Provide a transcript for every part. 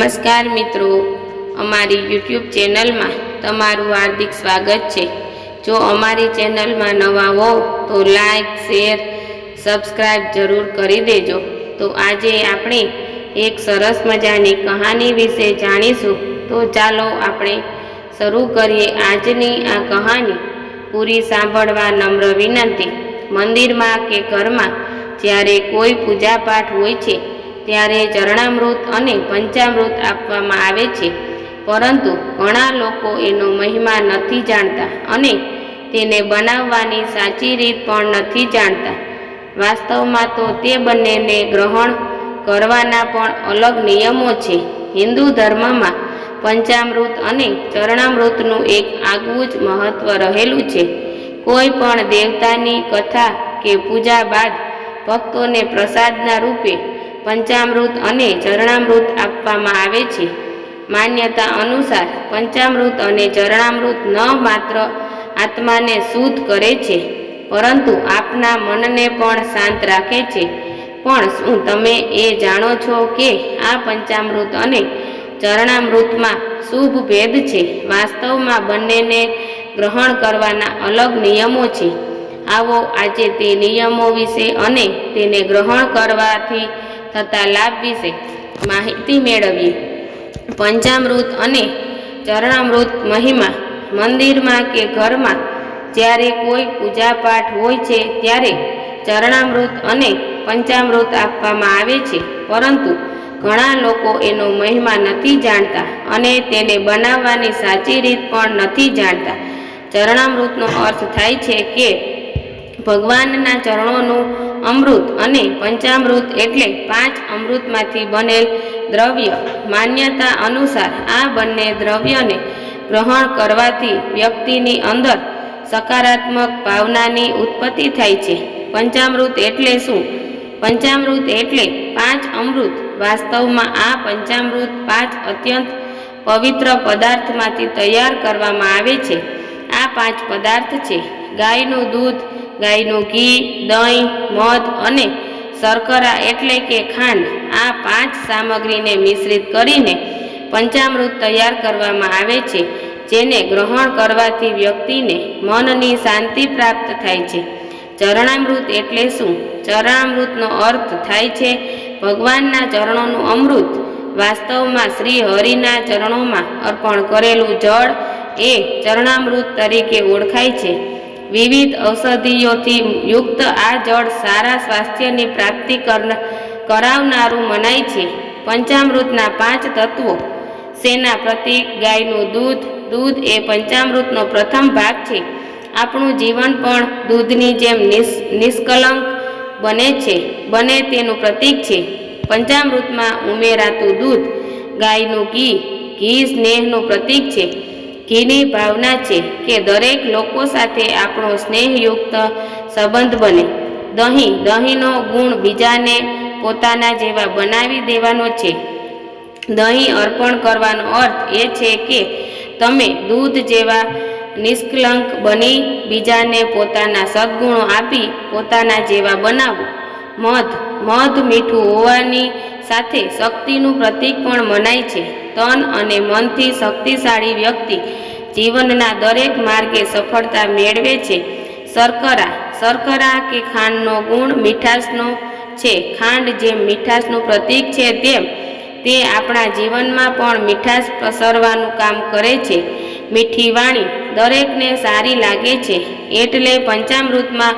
નમસ્કાર મિત્રો. અમારી યુટ્યુબ ચેનલમાં તમારું હાર્દિક સ્વાગત છે. જો અમારી ચેનલમાં નવા હો તો લાઈક, શેર સબસ્ક્રાઈબ જરૂર કરી દેજો. તો આજે આપણે એક સરસ મજાની કહાની વિશે જાણીશું. તો ચાલો આપણે શરૂ કરીએ આજની આ કહાની. પૂરી સાંભળવા નમ્ર વિનંતી. મંદિરમાં કે ઘરમાં જ્યારે કોઈ પૂજાપાઠ હોય છે ત્યારે ચરણામૃત અને પંચામૃત આપવામાં આવે છે. પરંતુ ઘણા લોકો એનો મહિમા નથી જાણતા અને તેને બનાવવાની સાચી રીત પણ નથી જાણતા. વાસ્તવમાં તો તે બંનેને ગ્રહણ કરવાના પણ અલગ નિયમો છે. હિન્દુ ધર્મમાં પંચામૃત અને ચરણામૃતનું એક આગવું જ મહત્વ રહેલું છે. કોઈ પણ દેવતાની કથા કે પૂજા બાદ ભક્તોને પ્રસાદના રૂપે પંચામૃત અને ચરણામૃત આપવામાં આવે છે. માન્યતા અનુસાર પંચામૃત અને ચરણામૃત ન માત્ર આત્માને શુદ્ધ કરે છે, પરંતુ આપના મનને પણ શાંત રાખે છે. પણ શું તમે એ જાણો છો કે આ પંચામૃત અને ચરણામૃતમાં શુભ ભેદ છે? વાસ્તવમાં બંનેને ગ્રહણ કરવાના અલગ નિયમો છે. આવો આજે તે નિયમો વિશે અને તેને ગ્રહણ કરવાથી થતા લાભ વિશે માહિતી મેળવીએ. પંચામૃત અને ચરણામૃત મહિમા મંદિરમાં કે ઘરમાં જ્યારે કોઈ પૂજાપાઠ હોય છે ત્યારે ચરણામૃત અને પંચામૃત આપવામાં આવે છે. પરંતુ ઘણા લોકો એનો મહિમા નથી જાણતા અને તેને બનાવવાની સાચી રીત પણ નથી જાણતા. ચરણામૃતનો અર્થ થાય છે કે ભગવાનના ચરણોનું અમૃત અને પંચામૃત એટલે પાંચ અમૃતમાંથી બનેલ દ્રવ્ય. માન્યતા અનુસાર આ બંને દ્રવ્યને ગ્રહણ કરવાથી વ્યક્તિની અંદર સકારાત્મક ભાવનાની ઉત્પત્તિ થાય છે. પંચામૃત એટલે શું? પંચામૃત એટલે પાંચ અમૃત. વાસ્તવમાં આ પંચામૃત પાંચ અત્યંત પવિત્ર પદાર્થમાંથી તૈયાર કરવામાં આવે છે. આ પાંચ પદાર્થ છે. ગાયનું દૂધ ગાયનું ઘી, દહીં, મધ અને શર્કરા એટલે કે ખાંડ આ પાંચ સામગ્રીને મિશ્રિત કરીને પંચામૃત તૈયાર કરવામાં આવે છે, જેને ગ્રહણ કરવાથી વ્યક્તિને મનની શાંતિ પ્રાપ્ત થાય છે. ચરણામૃત એટલે શું? ચરણામૃતનો અર્થ થાય છે, ભગવાનના ચરણોનું અમૃત વાસ્તવમાં શ્રી હરિના ચરણોમાં અર્પણ કરેલું જળ એ ચરણામૃત તરીકે ઓળખાય છે. વિવિધ ઔષધિઓથી યુક્ત આ જળ સારા સ્વાસ્થ્યની પ્રાપ્તિ કરાવનારું મનાય છે. પંચામૃતના પાંચ તત્વો. સેના પ્રતિક ગાયનું દૂધ દૂધ એ પંચામૃતનો પ્રથમ ભાગ છે. આપણું જીવન પણ દૂધની જેમ નિષ્કલંક બને છે, બને તેનું પ્રતીક છે. પંચામૃતમાં ઉમેરાતું દૂધ ગાયનું ઘી ઘી સ્નેહનું પ્રતીક છે. ઘીની ભાવના છે કે દરેક લોકો સાથે આપણો સ્નેહયુક્ત સંબંધ બને. દહીં, દહીંનો ગુણ બીજાને પોતાના જેવા બનાવી દેવાનો છે. દહીં અર્પણ કરવાનો અર્થ એ છે કે તમે દૂધ જેવા નિષ્કલંક બની બીજાને પોતાના સદગુણો આપી પોતાના જેવા બનાવો. મધ મધ મીઠું હોવાની સાથે શક્તિનું પ્રતીક પણ મનાય છે. તન અને મનથી શક્તિશાળી વ્યક્તિ જીવનના દરેક માર્ગે સફળતા મેળવે છે. શર્કરા. શર્કરા કે ખાંડનો ગુણ મીઠાશનો છે. ખાંડ જેમ મીઠાશનું પ્રતીક છે તેમ તે આપણા જીવનમાં પણ મીઠાશ પ્રસરવાનું કામ કરે છે. મીઠી વાણી દરેકને સારી લાગે છે. એટલે પંચામૃતમાં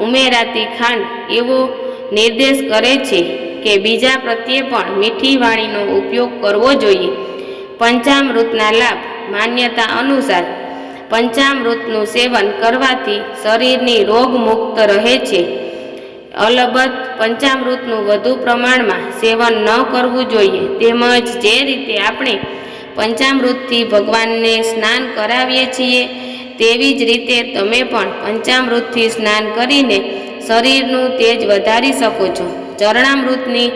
ઉમેરાતી ખાંડ એવો નિર્દેશ કરે છે. કે બીજા પ્રત્યે પણ મીઠી વાણીનો ઉપયોગ કરવો જોઈએ. પંચામૃતના લાભ માન્યતા અનુસાર પંચામૃતનું સેવન કરવાથી શરીરની રોગમુક્ત રહે છે. અલબત્ત પંચામૃતનું વધુ પ્રમાણમાં સેવન ન કરવું જોઈએ. તેમજ જે રીતે આપણે પંચામૃતથી ભગવાનને સ્નાન કરાવીએ છીએ, તેવી જ રીતે તમે પણ પંચામૃતથી સ્નાન કરીને શરીરનું તેજ વધારી શકો છો. ચરણામૃતની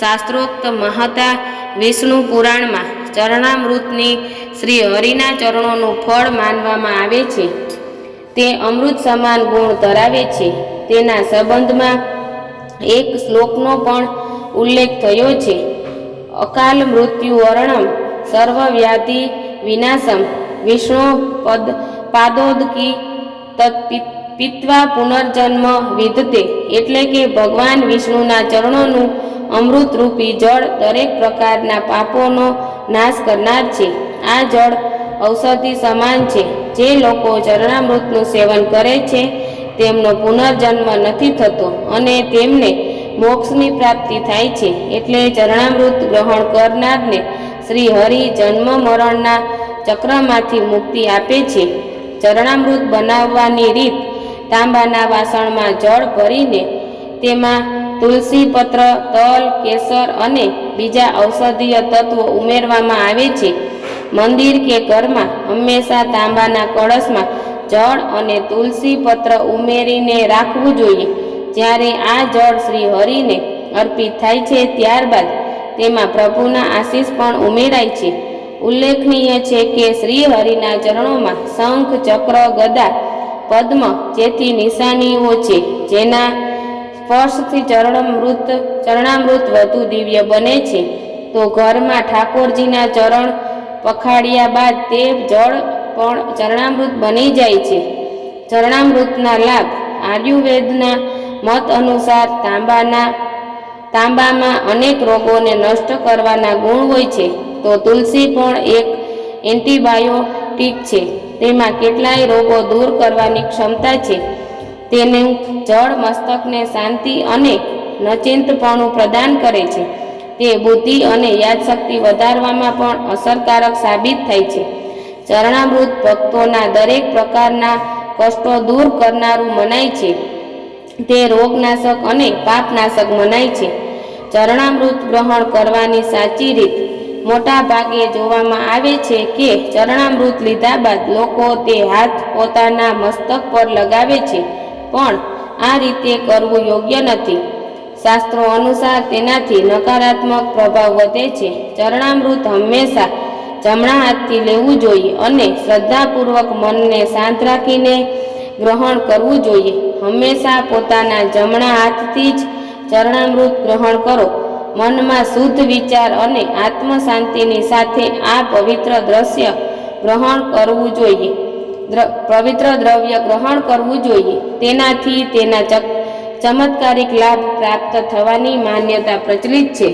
શાસ્ત્રોક્ત મહતા વિષ્ણુ પુરાણમાં ચરણામૃતની શ્રી હરિના ચરણોનું ફળ માનવામાં આવે છે. તે અમૃત સમાન ગુણ ધરાવે છે. તેના સંબંધમાં એક શ્લોકનો પણ ઉલ્લેખ થયો છે. અકાલ મૃત્યુ વર્ણમ સર્વવ્યાધિ વિનાશમ. વિષ્ણુ પદ પાદોદકી તત્પિ- પિત્વા પુનર્જન્મ વિધતે એટલે કે ભગવાન વિષ્ણુના ચરણોનું અમૃતરૂપી જળ દરેક પ્રકારના પાપોનો નાશ કરનાર છે. આ જળ ઔષધિ સમાન છે. જે લોકો ચરણામૃતનું સેવન કરે છે, તેમનો પુનર્જન્મ નથી થતો અને તેમને મોક્ષની પ્રાપ્તિ થાય છે એટલે ચરણામૃત ગ્રહણ કરનારને શ્રી હરિ જન્મ મરણના ચક્રમાંથી મુક્તિ આપે છે. ચરણામૃત બનાવવાની રીત તાંબાના વાસણમાં જળ ભરીને તેમાં તુલસી પત્ર તલ, કેસર અને બીજા ઔષધીય તત્વો ઉમેરવામાં આવે છે. મંદિર કે ઘરમાં હંમેશા તાંબાના કળશમાં જળ અને તુલસી પત્ર ઉમેરીને રાખવું જોઈએ. જ્યારે આ જળ શ્રી હરિને અર્પિત થાય છે, ત્યારબાદ તેમાં પ્રભુના આશીષ પણ ઉમેરાય છે. ઉલ્લેખનીય છે કે શ્રી હરિના ચરણોમાં શંખ, ચક્ર, ગદા પદ્મ જેથી નિશાનીઓ છે, જેના સ્પર્શથી ચરણામૃત ચરણામૃત વધુ દિવ્ય બને છે. તો ઘરમાં ઠાકોરજીના ચરણ પખાડ્યા બાદ તે જળ પણ ચરણામૃત બની જાય છે. ચરણામૃતના લાભ આયુર્વેદના મત અનુસાર તાંબાના, તાંબામાં અનેક રોગોને નષ્ટ કરવાના ગુણ હોય છે. તો તુલસી પણ એક એન્ટીબાયોટિક છે. તેમાં કેટલાય રોગો દૂર કરવાની ક્ષમતા છે. તેનું જળ મસ્તકને શાંતિ અને નચિંતપણું પ્રદાન કરે છે. તે બુદ્ધિ અને યાદશક્તિ વધારવામાં પણ અસરકારક સાબિત થાય છે. ચરણામૃત ભક્તોના દરેક પ્રકારના કષ્ટો દૂર કરનારું મનાય છે. તે રોગનાશક અને પાપનાશક મનાય છે. ચરણામૃત ગ્રહણ કરવાની સાચી રીત મોટા ભાગે જોવામાં આવે છે કે ચરણામૃત લીધા બાદ લોકો તે હાથ પોતાના મસ્તક પર લગાવે છે, પણ આ રીતે કરવું યોગ્ય નથી. શાસ્ત્રો અનુસાર તેનાથી નકારાત્મક પ્રભાવ વધે છે. ચરણામૃત હંમેશા જમણા હાથથી લેવું જોઈએ અને શ્રદ્ધાપૂર્વક મનને શાંત રાખીને ગ્રહણ કરવું જોઈએ. હંમેશા પોતાના જમણા હાથથી જ ચરણામૃત ગ્રહણ કરો. મનમાં શુદ્ધ વિચાર અને આત્મ શાંતિની સાથે આ પવિત્ર દ્રશ્ય ગ્રહણ કરવું જોઈએ. પવિત્ર દ્રવ્ય ગ્રહણ કરવું જોઈએ. તેનાથી તેના ચમત્કારિક લાભ પ્રાપ્ત થવાની માન્યતા પ્રચલિત છે.